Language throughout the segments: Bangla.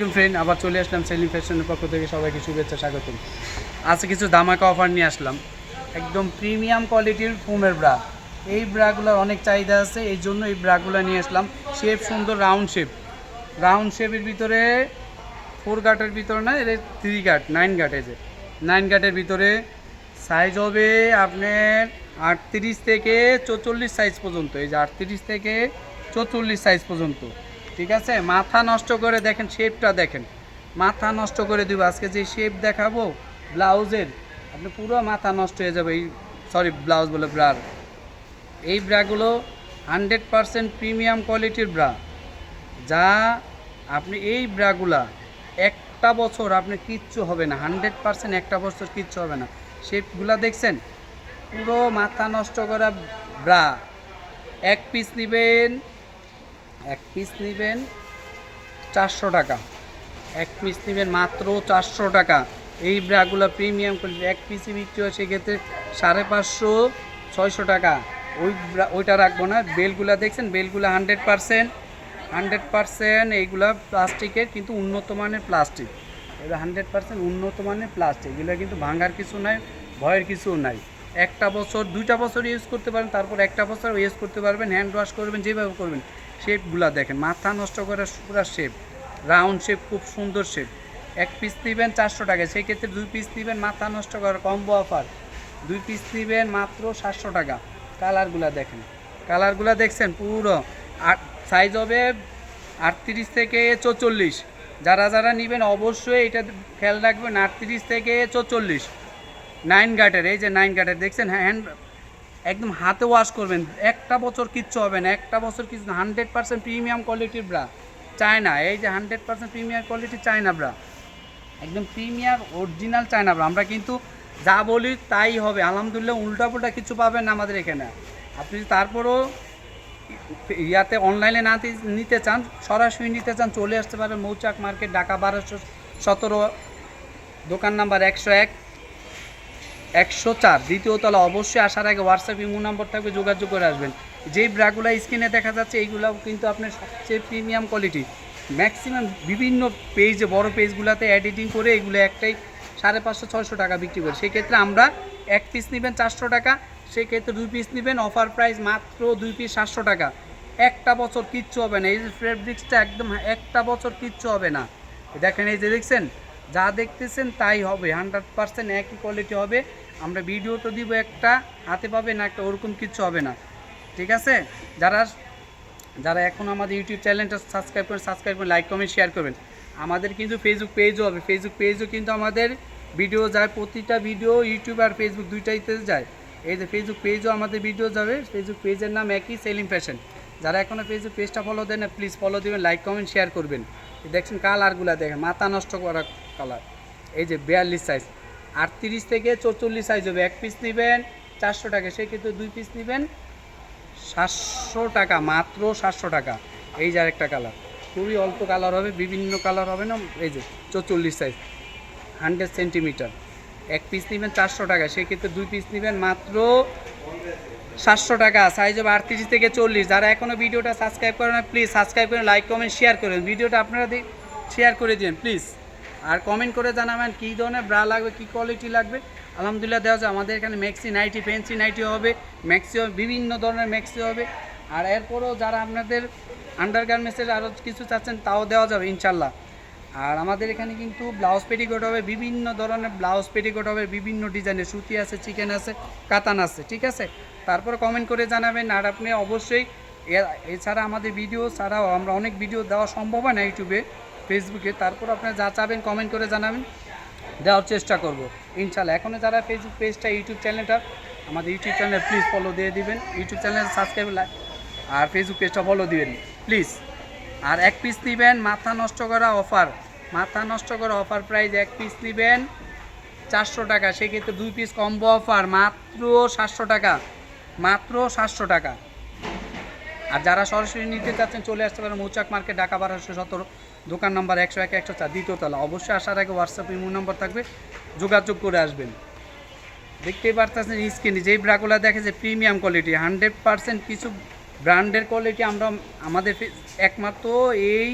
আলাইকুম ফ্রেন্ড আবার চলে আসলাম সেলিম ফ্যাশনের পক্ষ থেকে সবাইকে শুভেচ্ছা, স্বাগতম। আজকে কিছু দামাকা অফার নিয়ে আসলাম। একদম প্রিমিয়াম কোয়ালিটির ফোমের ব্রা এই ব্রাগুলোর অনেক চাহিদা আছে, এই জন্য এই ব্রাগুলো নিয়ে আসলাম। শেপ সুন্দর রাউন্ড শেপ রাউন্ড শেপের ভিতরে ফোর গাটের ভিতরে না, এটা থ্রি গাট নাইন এই যে। নাইন গাটের ভিতরে সাইজ হবে আপনার আটত্রিশ থেকে চৌচল্লিশ সাইজ পর্যন্ত। এই যে আটত্রিশ থেকে চৌচল্লিশ সাইজ পর্যন্ত। ঠিক আছে? মাথা নষ্ট করে দেখেন শেপটা দেখেন। মাথা নষ্ট করে দিব। আজকে যে শেপ দেখাবো, ব্লাউজের, আপনি পুরো মাথা নষ্ট হয়ে যাবে। এই সরি ব্লাউজ বলে ব্রার এই ব্রাগুলো হান্ড্রেড পারসেন্ট প্রিমিয়াম কোয়ালিটির ব্রা। যা আপনি এই ব্রাগুলা একটা বছর আপনি কিচ্ছু হবে না। হান্ড্রেড পারসেন্ট একটা বছর কিচ্ছু হবে না। শেপগুলা দেখছেন? পুরো মাথা নষ্ট করা ব্রা। এক পিস নেবেন এক পিস নেবেন চারশো টাকা। এক পিস নেবেন মাত্র চারশো টাকা। এই ব্রাগুলো প্রিমিয়াম কোয়ালিটি এক পিসি বিক্রি হয় সেক্ষেত্রে সাড়ে পাঁচশো, ছয়শো টাকা। ওই ওইটা রাখব না। বেলগুলা দেখছেন? বেলগুলো হান্ড্রেড পারসেন্ট হান্ড্রেড পারসেন্ট এইগুলা প্লাস্টিকের কিন্তু উন্নত মানের প্লাস্টিক। এটা হান্ড্রেড পারসেন্ট উন্নত মানের প্লাস্টিক। এগুলো কিন্তু ভাঙার কিছু নাই, ভয়ের কিছু নাই। একটা বছর, দুইটা বছর ইউজ করতে পারেন, তারপর একটা বছর ইউজ করতে পারবেন হ্যান্ড ওয়াশ করবেন, যেভাবে করবেন শেপগুলা দেখেন, মাথা নষ্ট করার পুরা শেপ রাউন্ড শেপ খুব সুন্দর শেপ এক পিস নেবেন চারশো টাকা সেই ক্ষেত্রে দুই পিস নেবেন মাথা নষ্ট করার কম্বো অফার দুই পিস নেবেন মাত্র সাতশো টাকা। কালারগুলা দেখেন। কালারগুলা দেখছেন পুরো আট সাইজ হবে আটত্রিশ থেকে চৌচল্লিশ। যারা যারা নেবেন অবশ্যই এটা খেয়াল রাখবেন, আটত্রিশ থেকে চৌচল্লিশ। নাইন গাটের এই যে নাইন গাটের দেখছেন হ্যান্ড একদম হাতে ওয়াশ করবেন। একটা বছর কিচ্ছু হবে না, একটা বছর কিছু হান্ড্রেড পার্সেন্ট প্রিমিয়াম কোয়ালিটির ব্রা চায়না এই যে hundred percent premium quality China bra একদম প্রিমিয়ার অরিজিনাল চায়না ব্রা আমরা কিন্তু যা বলি তাই হবে, আলহামদুলিল্লাহ উল্টাপুল্টা কিছু পাবেন আমাদের এখানে। আপনি তারপরও ইয়াতে অনলাইনে না নিতে চান, সরাসরি নিতে চান, চলে আসতে পারেন মৌচাক মার্কেট, ঢাকা বারোশো সতেরো, দোকান নাম্বার একশো এক। একশো চার। দ্বিতীয় তলা, অবশ্যই আসার আগে হোয়াটসঅ্যাপ ইমো নম্বর থাকবে, যোগাযোগ করে আসবেন। যেই ব্রাগুলো স্ক্রিনে দেখা যাচ্ছে, এইগুলাও কিন্তু আপনার সবচেয়ে প্রিমিয়াম কোয়ালিটি ম্যাক্সিমাম বিভিন্ন পেজে বড় পেজগুলোতে এডিটিং করে এগুলো একটাই সাড়ে পাঁচশো, ছয়শো টাকা বিক্রি করে। সেক্ষেত্রে আমরা এক পিস নেবেন চারশো টাকা, সেক্ষেত্রে দুই পিস নেবেন অফার প্রাইস মাত্র দুই পিস সাতশো টাকা। একটা বছর কিচ্ছু হবে না। এই যে ফেব্রিক্সটা একদম, একটা বছর কিচ্ছু হবে না। দেখেন, এই যে দেখছেন যা দেখতেছেন তাই হবে হান্ড্রেড পার্সেন্ট একই কোয়ালিটি হবে। আমরা ভিডিও তো দিব একটা, হাতে পাবে না একটা, ওরকম কিছু হবে না। ঠিক আছে? যারা যারা এখন আমাদের ইউটিউব চ্যানেলটা সাবস্ক্রাইব করেন সাবস্ক্রাইব করেন লাইক কমেন্ট শেয়ার করবেন। আমাদের কিন্তু ফেসবুক পেজও হবে। ফেসবুক পেজও কিন্তু আমাদের ভিডিও যায়, প্রতিটা ভিডিও ইউটিউব আর ফেসবুক দুইটাইতে যায়। এই যে ফেসবুক পেজও আমাদের ভিডিও যাবে ফেসবুক পেজের নাম একই সেলিং ফ্যাশন যারা এখনও ফেসবুক পেজটা ফলো দেন না প্লিজ ফলো দেবেন লাইক কমেন্ট শেয়ার করবেন। দেখছেন কালারগুলো দেখেন, মাথা নষ্ট করা কালার। এই যে বিয়াল্লিশ সাইজ আটত্রিশ থেকে চৌচল্লিশ সাইজ হবে। এক পিস নেবেন, চারশো টাকা। সেক্ষেত্রে দুই পিস নেবেন, সাতশো টাকা, মাত্র সাতশো টাকা। এই যে আরেকটা কালার। খুবই অল্প কালার হবে, বিভিন্ন কালার হবে না? এই যে চৌচল্লিশ সাইজ হান্ড্রেড সেন্টিমিটার। এক পিস নেবেন, চারশো টাকা। সেক্ষেত্রে দুই পিস নেবেন, মাত্র সাতশো টাকা। সাইজ হবে আটত্রিশ থেকে চল্লিশ। যারা এখনও ভিডিওটা সাবস্ক্রাইব করেন না প্লিজ সাবস্ক্রাইব করেন লাইক কমেন্ট শেয়ার করেন ভিডিওটা আপনারা শেয়ার করে দিন প্লিজ আর কমেন্ট করে জানাবেন কী ধরনের ব্রা লাগবে, কী কোয়ালিটি লাগবে। আলহামদুলিল্লাহ দেওয়া যায় আমাদের এখানে ম্যাক্সি নাইটি ফেন্সি নাইটি হবে ম্যাক্সি হবে বিভিন্ন ধরনের ম্যাক্সি হবে। আর এরপরও যারা আপনাদের আন্ডার গার্মেন্টসের আরও কিছু চাচ্ছেন, তাও দেওয়া যাবে ইনশাল্লাহ আর আমাদের এখানে কিন্তু ব্লাউজ পেটিকোট হবে, বিভিন্ন ধরনের ব্লাউজ পেটিকোট হবে, বিভিন্ন ডিজাইনের, সুতি আছে চিকেন আছে, কাতান আছে, ঠিক আছে? তারপর কমেন্ট করে জানাবেন, আর আপনি অবশ্যই এছাড়া আমাদের ভিডিও ছাড়াও আমরা অনেক ভিডিও দেওয়া সম্ভব হয় না ইউটিউবে ফেসবুকে, তারপর আপনারা যা চাবেন কমেন্ট করে জানাবেন। দেওয়ার চেষ্টা করব। ইনশাল্লাহ এখনও যারা ফেসবুক পেজটা ইউটিউব চ্যানেলটা আমাদের ইউটিউব চ্যানেল প্লিজ ফলো দিয়ে দিবেন। ইউটিউব চ্যানেল সাবস্ক্রাইব আর ফেসবুক পেজটা ফলো দিবেন প্লিজ আর এক পিস নেবেন, মাথা নষ্ট করা অফার মাথা নষ্ট করা অফার প্রাইস এক পিস নেবেন, চারশো টাকা। সেক্ষেত্রে দুই পিস কম্বো অফার মাত্র সাতশো টাকা। মাত্র সাতশো টাকা। আর যারা সরাসরি নিতে চাচ্ছেন, চলে আসতে পারেন মৌচাক মার্কেট, ঢাকা বারোশো সতেরো। দোকান নম্বর একশো এক, একশো চার, দ্বিতীয় তলা। অবশ্যই আসার আগে হোয়াটসঅ্যাপ ইমো নম্বর থাকবে। যোগাযোগ করে আসবেন। দেখতেই পারতেছেন স্ক্রিনে যেই ব্রাগুলো দেখে যে প্রিমিয়াম কোয়ালিটি হান্ড্রেড পার্সেন্ট কিছু ব্র্যান্ডের কোয়ালিটি আমরা আমাদের একমাত্র এই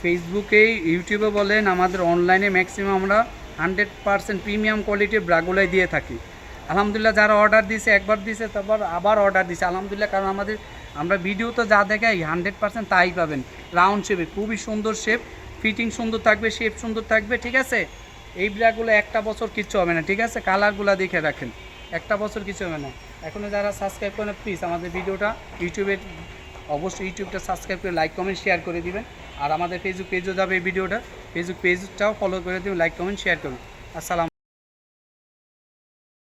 ফেসবুকে ইউটিউবে বলেন, আমাদের অনলাইনে ম্যাক্সিমাম আমরা হান্ড্রেড পার্সেন্ট প্রিমিয়াম কোয়ালিটির ব্রাগুলাই দিয়ে থাকি। আলহামদুলিল্লাহ, যারা অর্ডার দিছে, একবার দিছে, তারপর আবার অর্ডার দিছে। আলহামদুলিল্লাহ, কারণ আমাদের আমরা ভিডিও তো যা দেখাই হান্ড্রেড পার্সেন্ট তাই পাবেন। রাউন্ড শেপে খুবই সুন্দর শেপ ফিটিং সুন্দর থাকবে শেপ সুন্দর থাকবে, ঠিক আছে? এই ব্রাগুলো একটা বছর কিচ্ছু হবে না, ঠিক আছে? কালারগুলো দেখে রাখেন। একটা বছর কিছু হবে না। এখনও যারা সাবস্ক্রাইব করেন প্লিজ আমাদের ভিডিওটা ইউটিউবে, অবশ্যই ইউটিউবটা সাবস্ক্রাইব করে লাইক কমেন্ট শেয়ার করে দিবেন। আর আমাদের ফেসবুক পেজও যাবে এই ভিডিওটা ফেসবুক পেজটাও ফলো করে দিবেন লাইক কমেন্ট শেয়ার করুন। আসসালাম